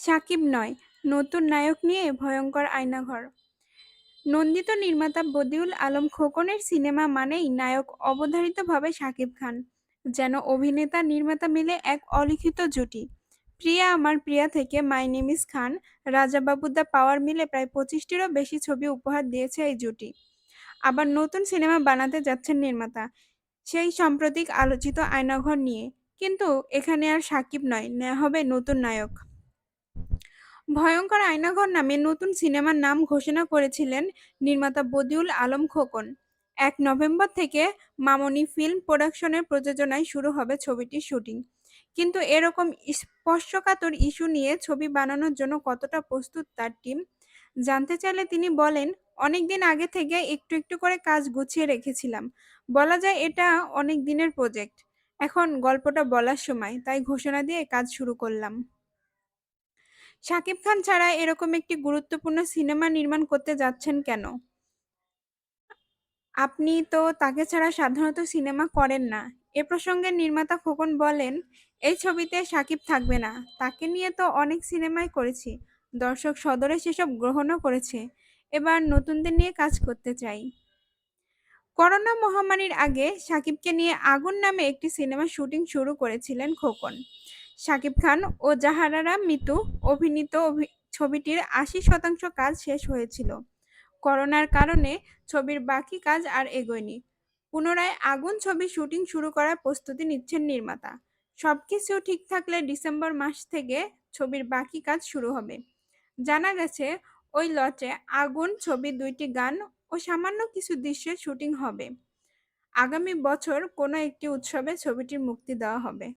সাকিব নয়, নতুন নায়ক নিয়ে ভয়ঙ্কর আয়নাঘর। নন্দিত নির্মাতা বদিউল আলম খোকনের সিনেমা মানেই নায়ক অবধারিতভাবে সাকিব খান যেন অভিনেতা নির্মাতা মিলে এক অলিখিত জুটি। প্রিয়া আমার প্রিয়া থেকে my name is Khan Raja Babu the power মিলে প্রায় পঁচিশটিরও বেশি ছবি উপহার দিয়েছে এই জুটি। আবার নতুন সিনেমা বানাতে যাচ্ছেন নির্মাতা সেই সাম্প্রতিক আলোচিত আয়নাঘর নিয়ে। কিন্তু এখানে আর সাকিব নয় নেওয়া হবে নতুন নায়ক। ভয়ঙ্কর আয়নাঘর নামে নতুন সিনেমার নাম ঘোষণা করেছিলেন নির্মাতা বদিউল আলম খোকন। এক নভেম্বর থেকে মামনি ফিল্ম প্রোডাকশনের প্রযোজনায় শুরু হবে ছবিটির শুটিং। কিন্তু এরকম স্পর্শকাতর ইস্যু নিয়ে ছবি বানানোর জন্য কতটা প্রস্তুত তার টিম? জানতে চাইলে তিনি বলেন অনেক দিন আগে থেকে একটু একটু করে কাজ গুছিয়ে রেখেছিলাম। বলা যায় এটা অনেক দিনের প্রজেক্ট। এখন গল্পটা বলার সময়, তাই ঘোষণা দিয়ে কাজ শুরু করলাম। শাকিব খান ছাড়া এরকম একটি গুরুত্বপূর্ণ সিনেমা নির্মাণ করতে যাচ্ছেন কেন? আপনি তো তাকে ছাড়া সাধারণত সিনেমা করেন না। এ প্রসঙ্গে নির্মাতা খোকন বলেন, এই ছবিতে সাকিব থাকবে না। তাকে নিয়ে তো অনেক সিনেমাই করেছি। দর্শক সদরে সেসব গ্রহণও করেছে। এবার নতুনদের নিয়ে কাজ করতে চাই। করোনা মহামারীর আগে সাকিবকে নিয়ে আগুন নামে একটি সিনেমা শুটিং শুরু করেছিলেন খোকন। শাকিব খান ও জাহারারা মিতু অভিনীত ছবিটির আশি শতাংশ কাজ শেষ হয়েছিল। করোনার কারণে ছবির বাকি কাজ আর এগোয়নি। পুনরায় আগুন ছবি শুটিং শুরু করার প্রস্তুতি নিচ্ছেন নির্মাতা। সবকিছু ঠিক থাকলে ডিসেম্বর মাস থেকে ছবির বাকি কাজ শুরু হবে। জানা গেছে, ওই লটে আগুন ছবির দুইটি গান ও সামান্য কিছু দৃশ্যের শুটিং হবে। আগামী বছর কোনো একটি উৎসবে ছবিটির মুক্তি দেওয়া হবে।